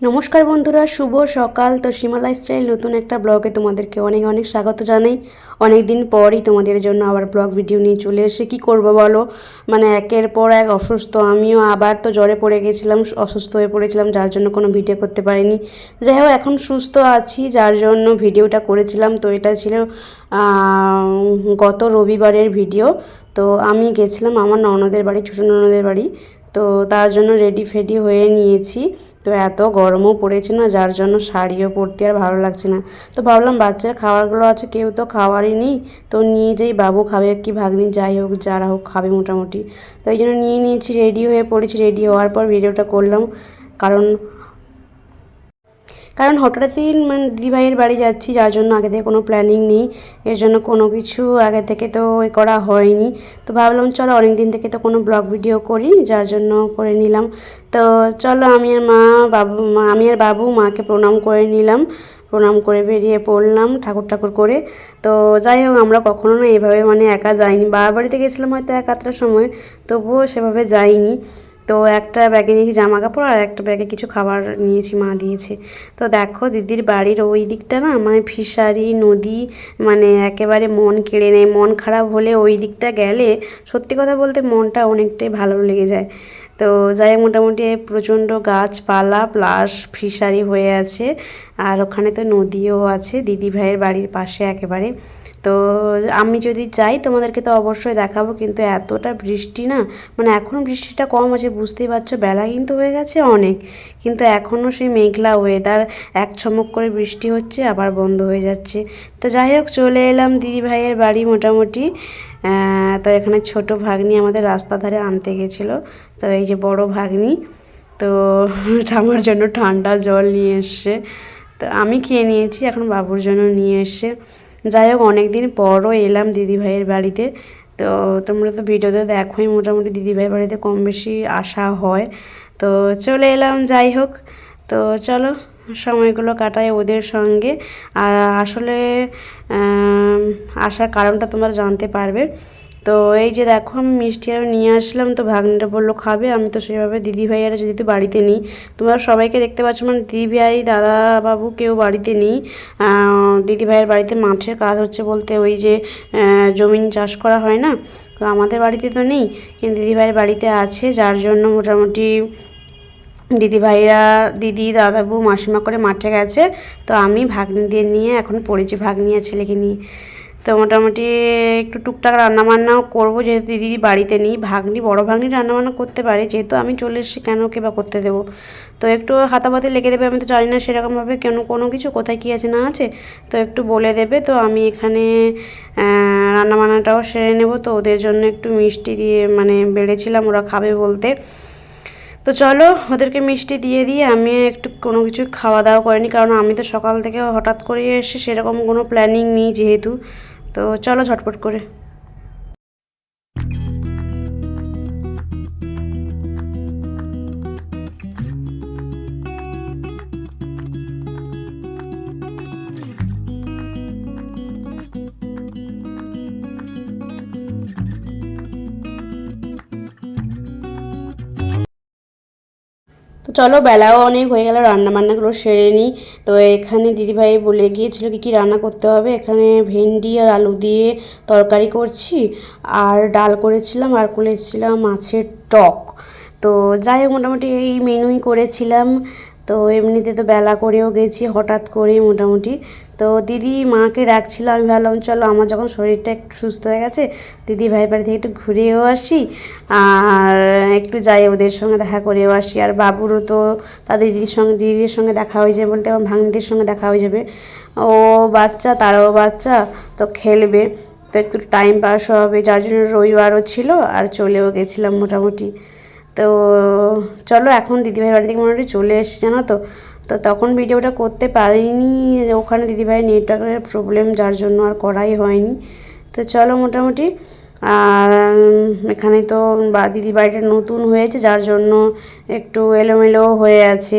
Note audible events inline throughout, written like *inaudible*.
নমস্কার বন্ধুরা, শুভ সকাল। তো সীমা লাইফস্টাইল নতুন একটা ব্লগে তোমাদেরকে অনেক অনেক স্বাগত জানাই। অনেক দিন পরই তোমাদের জন্য আবার ব্লগ ভিডিও নিয়ে চলে এসে কি করব বলো? মানে একের পর এক অসুস্থ। আমিও আবার তো জ্বরে পড়ে গেছিলাম, অসুস্থ হয়ে পড়েছিলাম, যার জন্য কোনো ভিডিও করতে পারিনি। যাই হোক, এখন সুস্থ আছি, যার জন্য ভিডিওটা করেছিলাম। তো এটা ছিল গত রবিবারের ভিডিও। তো আমি গেছিলাম আমার ননদের বাড়ি ছোটো ননদের বাড়ি। তো তার জন্য রেডি ফেডি হয়ে নিয়েছি। তো এত গরমও পড়েছে না, যার জন্য শাড়িও পরতে আর ভালো লাগছে না। তো ভাবলাম বাচ্চার খাবারগুলো আছে, কেউ তো খাওয়ারই নেই। তো নিয়ে যেই বাবু খাবে কি, ভাগ্নি যাই হোক, যারা হোক খাবে মোটামুটি। তো এই জন্য নিয়ে নিয়েছি রেডি হয়ে পড়েছি। রেডি হওয়ার পর ভিডিওটা করলাম। কারণ কারণ হঠাৎই মানে দিদিভাইয়ের বাড়ি যাচ্ছি, যার জন্য আগে থেকে কোনো প্ল্যানিং নেই। এর জন্য কোনো কিছু আগে থেকে তো করা হয়নি। তো ভাবলাম, চলো অনেক দিন থেকে তো কোনো ব্লগ ভিডিও করি, যার জন্য করে নিলাম। তো চলো, আমি আর মা, বাবু আমি আর বাবু মাকে প্রণাম করে নিলাম। প্রণাম করে বেরিয়ে পড়লাম ঠাকুর ঠাকুর করে। তো যাই হোক, আমরা কখনো না এভাবে মানে একা যাইনি। বাবার বাড়িতে গেছিলাম হয়তো এক সময়, তবুও সেভাবে যাইনি। তো একটা ব্যাগে নিয়েছি জামা কাপড় আর একটা ব্যাগে কিছু খাবার নিয়েছি, মা দিয়েছে। তো দেখো দিদির বাড়ির ওই দিকটা না মানে ফিশারি, নদী মানে একেবারে মন কেড়ে নেয়, মন খারাপ হলে ওই দিকটা গেলে সত্যি কথা বলতে মনটা অনেকটাই ভালো লেগে যায়। তো যাই হোক, মোটামুটি প্রচণ্ড গাছপালা প্লাস ফিশারি হয়ে আছে। আর ওখানে তো নদীও আছে, দিদি ভাইয়ের বাড়ির পাশে একেবারে। তো আমি যদি যাই, তোমাদেরকে তো অবশ্যই দেখাবো, কিন্তু এতটা বৃষ্টি না মানে এখন বৃষ্টিটা কম আছে, বুঝতেই পারছ, বেলা কিন্তু হয়ে গেছে অনেক, কিন্তু এখনও সেই মেঘলা ওয়েদার এক চমক করে বৃষ্টি হচ্ছে, আবার বন্ধ হয়ে যাচ্ছে। তো যাই হোক, চলে এলাম দিদি ভাইয়ের বাড়ি মোটামুটি। তো এখানে ছোট ভাগ্নি আমাদের রাস্তা ধারে আনতে গেছিল। তো এই যে বড় ভাগ্নি, তো *laughs* আমার জন্য ঠান্ডা জল নিয়ে এসছে। তো আমি খেয়ে নিয়েছি, এখন বাবুর জন্য নিয়ে এসছে। যাই হোক অনেক দিন পরও এলাম দিদিভাইয়ের বাড়িতে। তো তোমরা তো ভিডিওতে দেখোই, মোটামুটি দিদিভাইয়ের বাড়িতে কম বেশি আসা হয়। তো চলে এলাম, যাই হোক। তো চলো সময়গুলো কাটাই ওদের সঙ্গে। আর আসলে আসার কারণটা তোমরা জানতে পারবে। তো এই যে দেখো, আমি মিষ্টি আরও নিয়ে আসলাম, তো ভাগ্নিটা বলল, খাবে? আমি তো সেভাবে দিদি ভাইয়ারা যেহেতু বাড়িতে নেই, তোমরা সবাইকে দেখতে পাচ্ছ মানে দিদি ভাই, দাদা বাবু কেউ বাড়িতে নেই। দিদি ভাইয়ের বাড়িতে মাঠের কাজ হচ্ছে বলতে ওই যে জমিন চাষ করা হয় না? তো আমাদের বাড়িতে তো নেই, কিন্তু দিদি ভাইয়ের বাড়িতে আছে, যার জন্য মোটামুটি দিদি ভাইরা দিদি, দাদাবু, মাসিমা করে মাঠে গেছে। তো আমি ভাগ্নিদের নিয়ে এখন পড়েছি ভাগ্নি আর ছেলেকে নিয়ে। তো মোটামুটি একটু টুকটাক রান্নাবান্নাও করব, যেহেতু দিদি বাড়িতে নেই। ভাগ্নি, বড় ভাগ্নি রান্নাবান্না করতে পারে, যেহেতু আমি চলে এসেছি কেন কে বা করতে দেবো? তো একটু হাতাপাতি লেগে দেবে, আমি তো জানি না সেরকমভাবে কেন, কোনো কিছু কোথায় কী আছে না আছে। তো একটু বলে দেবে, তো আমি এখানে রান্নাবান্নাটাও সেরে নেব। তো ওদের জন্য একটু মিষ্টি দিয়ে মানে বেড়েছিলাম, ওরা খাবে বলতে। তো চলো, ওদেরকে মিষ্টি দিয়ে দিয়ে আমি একটু কোনো কিছু খাওয়া দাওয়া করিনি, কারণ আমি তো সকাল থেকে হঠাৎ করে এসে সেরকম কোনো প্ল্যানিং নেই যেহেতু। তো চলো ঝটপট করে। তো চলো, বেলাও অনেক হয়ে গেল রান্না বান্নাগুলো সেরে নিই। তো এখানে দিদিভাই বলে গিয়েছিল কি কি রান্না করতে হবে। এখানে ভেন্ডি আর আলু দিয়ে তরকারি করছি, আর ডাল করেছিলাম, আর করেছিলাম মাছের টক। তো যাই হোক, মোটামুটি এই মেনুই করেছিলাম। তো এমনিতে তো বেলা করেও গেছি, হঠাৎ করেই মোটামুটি। তো দিদি মাকে ডাকছিল, আমি ভাবলাম, চলো, আমার যখন শরীরটা একটু সুস্থ হয়ে গেছে, দিদি ভাই বাড়ি থেকে একটু ঘুরেও আসি, আর একটু যাই ওদের সঙ্গে দেখা করেও আসি। আর বাবুরও তো তাদের দিদির সঙ্গে দিদির সঙ্গে দেখা হয়ে যাবে বলতে, আমার ভাগ্নিদের সঙ্গে দেখা হয়ে যাবে। ও বাচ্চা, তারাও বাচ্চা, তো খেলবে। তো একটু টাইম পাস হবে, যার জন্য রবিবারও ছিল, আর চলেও গেছিলাম মোটামুটি। তো চলো এখন দিদিভাই বাড়ি থেকে মোটামুটি চলে এসছি, জানো তো? তো তখন ভিডিওটা করতে পারিনি, ওখানে দিদিভাই নেটওয়ার্কের প্রবলেম যার জন্য আর করাই হয়নি। তো চলো মোটামুটি, আর এখানে তো বা দিদি বাড়িটা নতুন হয়েছে, যার জন্য একটু এলোমেলো হয়ে আছে।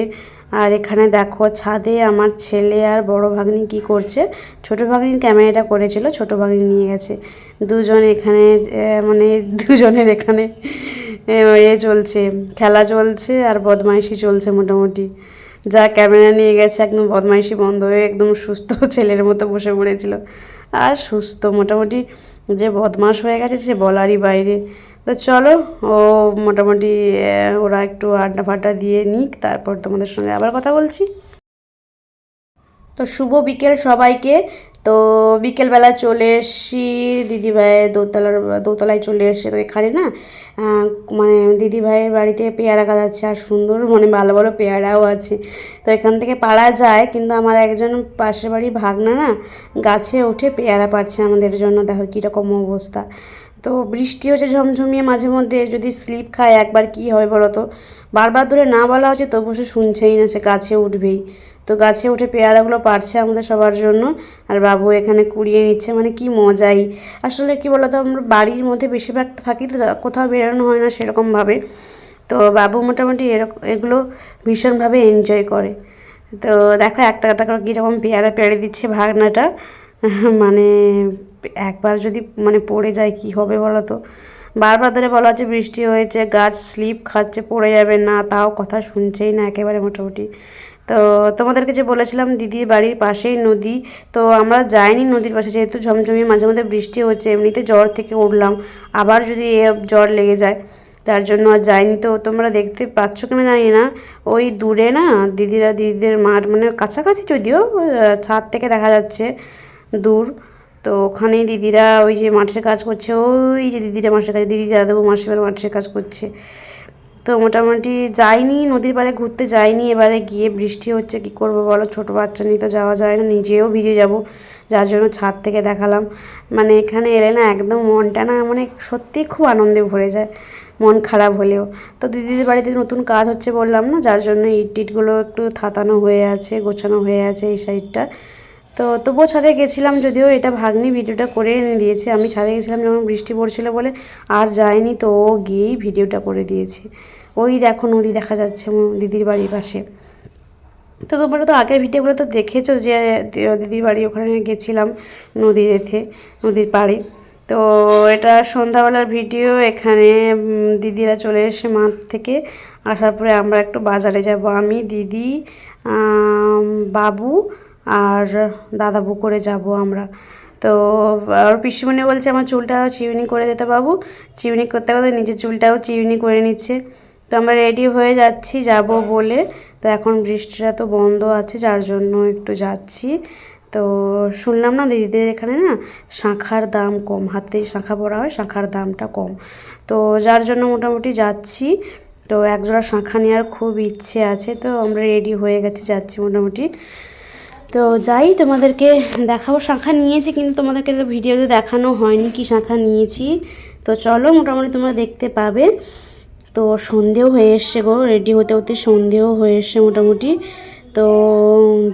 আর এখানে দেখো, ছাদে আমার ছেলে আর বড় ভাগ্নি কি করছে? ছোট ভাগ্নির ক্যামেরাটা করেছিল, ছোট ভাগ্নি নিয়ে গেছে। দুজন এখানে মানে দুজনের এখানে এ চলছে, খেলা চলছে আর বদমাইশি চলছে মোটামুটি। যা ক্যামেরা নিয়ে গেছে, একদম বদমাইশি বন্ধ হয়ে একদম সুস্থ *laughs* ছেলের মতো বসে পড়েছিল। আর সুস্থ মোটামুটি যে বদমাস হয়ে গেছে সে বলারই বাইরে। তো চলো, ও মোটামুটি ওরা একটু আড্ডা ফাড্ডা দিয়ে নিক, তারপর তোমাদের সঙ্গে আবার কথা বলছি। তো শুভ বিকেল সবাইকে। তো বিকেলবেলা চলে এসছি দিদিভাইয়ের দোতলার, দোতলায় চলে এসছে তো এখানে না মানে দিদিভাইয়ের বাড়িতে পেয়ারা গাছ আছে আর সুন্দর মানে ভালো ভালো পেয়ারাও আছে। তো এখান থেকে পাড়া যায়, কিন্তু আমার একজন পাশের বাড়ি ভাগনা না গাছে উঠে পেয়ারা পাড়ছে আমাদের জন্য, দেখো কীরকম অবস্থা। তো বৃষ্টি হচ্ছে ঝমঝমিয়ে মাঝে মধ্যে, যদি স্লিপ খায় একবার কি হয় বলো তো? বারবার ধরে না বলা হচ্ছে তবু সে শুনছেই না, সে গাছে উঠবেই। তো গাছে উঠে পেয়ারাগুলো পারছে আমাদের সবার জন্য। আর বাবু এখানে কুড়িয়ে নিচ্ছে মানে কি মজাই। আসলে কি বলতো, আমরা বাড়ির মধ্যে বেশিরভাগ থাকি, তো কোথাও বেরোনো হয় না সেরকমভাবে। তো বাবু মোটামুটি এরকম এগুলো ভীষণভাবে এনজয় করে। তো দেখো একটা একটা করে কীরকম পেয়ারা পেড়ে দিচ্ছে ভাগনাটা। *laughs* মানে একবার যদি মানে পড়ে যায় কি হবে বলো তো বারবার ধরে বলা হচ্ছে বৃষ্টি হয়েছে, গাছ স্লিপ খাচ্ছে, পড়ে যাবে না, তাও কথা শুনছেই না একেবারে মোটামুটি। তো তোমাদেরকে যে বলেছিলাম দিদির বাড়ির পাশেই নদী, তো আমরা যাইনি নদীর পাশে, যেহেতু ঝমঝমি মাঝে মধ্যে বৃষ্টি হচ্ছে, এমনিতে জ্বর থেকে উঠলাম। আবার যদি এ জ্বর লেগে যায়, তার জন্য আর যাইনি। তো তোমরা দেখতে পাচ্ছ কিনা জানি না, ওই দূরে না দিদিরা, দিদিদের মাঠ মানে কাছাকাছি যদিও ছাদ থেকে দেখা যাচ্ছে দূর। তো ওখানেই দিদিরা ওই যে মাঠের কাজ করছে, ওই যে দিদিরা মাঠের কাজ, দিদি দাদাবু মাসিমার মাঠের কাজ করছে। তো মোটামুটি যাইনি, নদীর পাড়ে ঘুরতে যাইনি। এবারে গিয়ে বৃষ্টি হচ্ছে, কি করব বলো? ছোট বাচ্চা নিয়ে তো যাওয়া যায় না, নিজেও ভিজে যাব। যার জন্য ছাদ থেকে দেখালাম। মানে এখানে এলে না একদম মনটা না মানে সত্যিই খুব আনন্দে ভরে যায়, মন খারাপ হলেও। তো দিদিদের বাড়িতে নতুন কাজ হচ্ছে বললাম না, যার জন্য ইট টিটগুলো একটু থাতানো হয়ে আছে, গোছানো হয়ে আছে এই সাইডটা তো তবুও ছাদে গেছিলাম যদিও এটা ভাগ্নি ভিডিওটা করে এনে দিয়েছে। আমি ছাদে গেছিলাম যখন বৃষ্টি পড়ছিল বলে আর যায়নি, তো ও গিয়েই ভিডিওটা করে দিয়েছে। ওই দেখো নদী দেখা যাচ্ছে দিদির বাড়ির পাশে। তো তোমরা তো আগের ভিডিওগুলো তো দেখেছ যে দিদির বাড়ি ওখানে গেছিলাম নদীর এতে, নদীর পাড়ে। তো এটা সন্ধ্যাবেলার ভিডিও, এখানে দিদিরা চলে এসে মাঠ থেকে। আসার পরে আমরা একটু বাজারে যাব। আমি, দিদি বাবু আর দাদাবু করে যাব আমরা। তো আর পিসিমণি বলছে, আমার চুলটা চিউনি করে দিতে বাবু। চিউনি করতে করতে নিজের চুলটাও চিউনি করে নিচ্ছে। তো আমরা রেডি হয়ে যাচ্ছি, যাব বলে। তো এখন বৃষ্টিটা তো বন্ধ আছে, যার জন্য একটু যাচ্ছি। তো শুনলাম না দিদিদের এখানে না শাঁখার দাম কম, হাতে শাঁখা পরা হয়, শাঁখার দামটা কম। তো যার জন্য মোটামুটি যাচ্ছি। তো একজোড়া শাঁখা নেওয়ার খুব ইচ্ছে আছে, তো আমরা রেডি হয়ে গেছি, যাচ্ছি মোটামুটি। তো যাই, তোমাদেরকে দেখাবো। শাঁখা নিয়েছি, কিন্তু তোমাদেরকে তো ভিডিওতে দেখানো হয়নি কি শাঁখা নিয়েছি। তো চলো, মোটামুটি তোমরা দেখতে পাবে। তো সন্ধেও হয়ে এসছে গো রেডি হতে হতে সন্ধেও হয়ে এসছে মোটামুটি। তো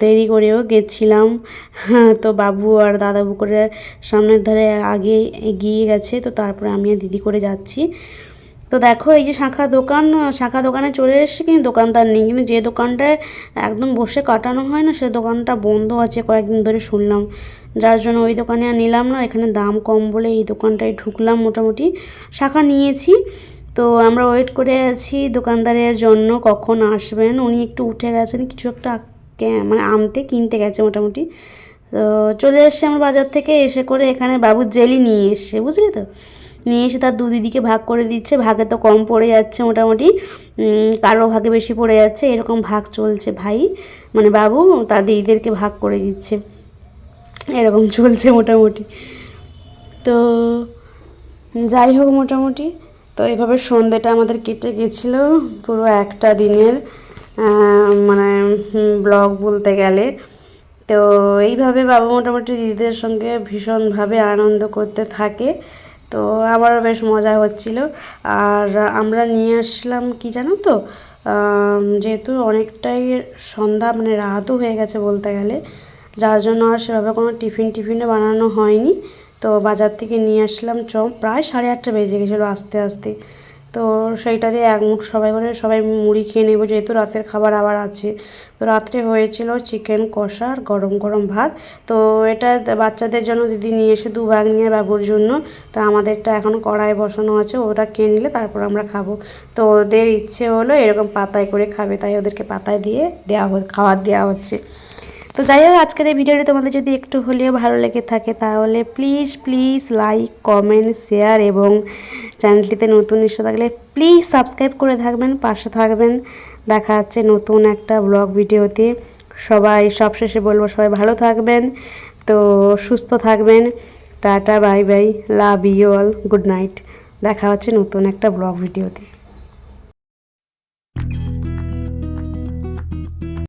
দেরি করেও গেছিলাম। *laughs* তো বাবু আর দাদাবু করে সামনের ধারে আগে এগিয়ে গেছে, তো তারপরে আমি আর দিদি করে যাচ্ছি। তো দেখো, এই যে শাখা দোকান শাখা দোকানে চলে এসেছে কিন্তু দোকানদার নেই। কিন্তু যে দোকানটায় একদম বসে কাটানো হয় না, সে দোকানটা বন্ধ আছে কয়েকদিন ধরে শুনলাম। যার জন্য ওই দোকানে আর নিলাম না, এখানে দাম কম বলে এই দোকানটায় ঢুকলাম মোটামুটি। শাখা নিয়েছি। তো আমরা ওয়েট করে আছি দোকানদারের জন্য, কখন আসবেন? উনি একটু উঠে গেছেন, কিছু একটা মানে আনতে, কিনতে গেছে মোটামুটি। তো চলে এসছে আমার বাজার থেকে, এসে করে এখানে বাবুর জেলি নিয়ে এসছে, বুঝলি তো? নিয়ে এসে তার দু দিদিকে ভাগ করে দিচ্ছে। ভাগে তো কম পড়ে যাচ্ছে মোটামুটি। কারও ভাগে বেশি পড়ে যাচ্ছে। এরকম ভাগ চলছে ভাই। মানে বাবু, তার দিদিদেরকে ভাগ করে দিচ্ছে। এরকম চলছে মোটামুটি। তো যাই হোক মোটামুটি। তো এভাবে সন্ধ্যেটা আমাদের কেটে গেছিল পুরো একটা দিনের মানে ব্লগ বলতে গেলে। তো এইভাবে বাবা মোটামুটি দিদিদের সঙ্গে ভীষণভাবে আনন্দ করতে থাকে। তো আবারও বেশ মজা হচ্ছিল। আর আমরা নিয়ে আসলাম কি জানো তো? যেহেতু অনেকটাই সন্ধ্যা মানে রাতও হয়ে গেছে বলতে গেলে, যার জন্য আর সেভাবে কোনো টিফিন টিফিনে বানানো হয়নি। তো বাজার থেকে নিয়ে আসলাম চপ। প্রায় সাড়ে আটটা বেজে গেছিল আস্তে আস্তে। তো সেইটা দিয়ে এক মুঠ সবাই করে সবাই মুড়ি খেয়ে নেব, যেহেতু রাতের খাবার আবার আছে। তো রাত্রে হয়েছিল চিকেন কষা গরম গরম ভাত। তো এটা বাচ্চাদের জন্য দিদি নিয়ে এসে দু ভাগ নিয়ে বাবুর জন্য। তো আমাদেরটা এখন কড়াই বসানো আছে, ওটা খেয়ে নিলে তারপর আমরা খাব। তো ওদের ইচ্ছে হলো এরকম পাতায় করে খাবে, তাই ওদেরকে পাতায় দিয়ে দেওয়া খাবার দেওয়া হচ্ছে। তো যাই হোক, আজকের এই ভিডিওটি তোমাদের যদি একটু হলেও ভালো লেগে থাকে তাহলে please please like comment share এবং চ্যানেলটিতে নতুন এসে থাকলে প্লিজ সাবস্ক্রাইব করে থাকবেন, পাশে থাকবেন। দেখা যাচ্ছে নতুন একটা ব্লগ ভিডিওতে। সবাই সবশেষে বলব, সবাই ভালো থাকবেন, তো সুস্থ থাকবেন। Tata bye bye love you all good night দেখা হচ্ছে নতুন একটা ব্লগ ভিডিওতে।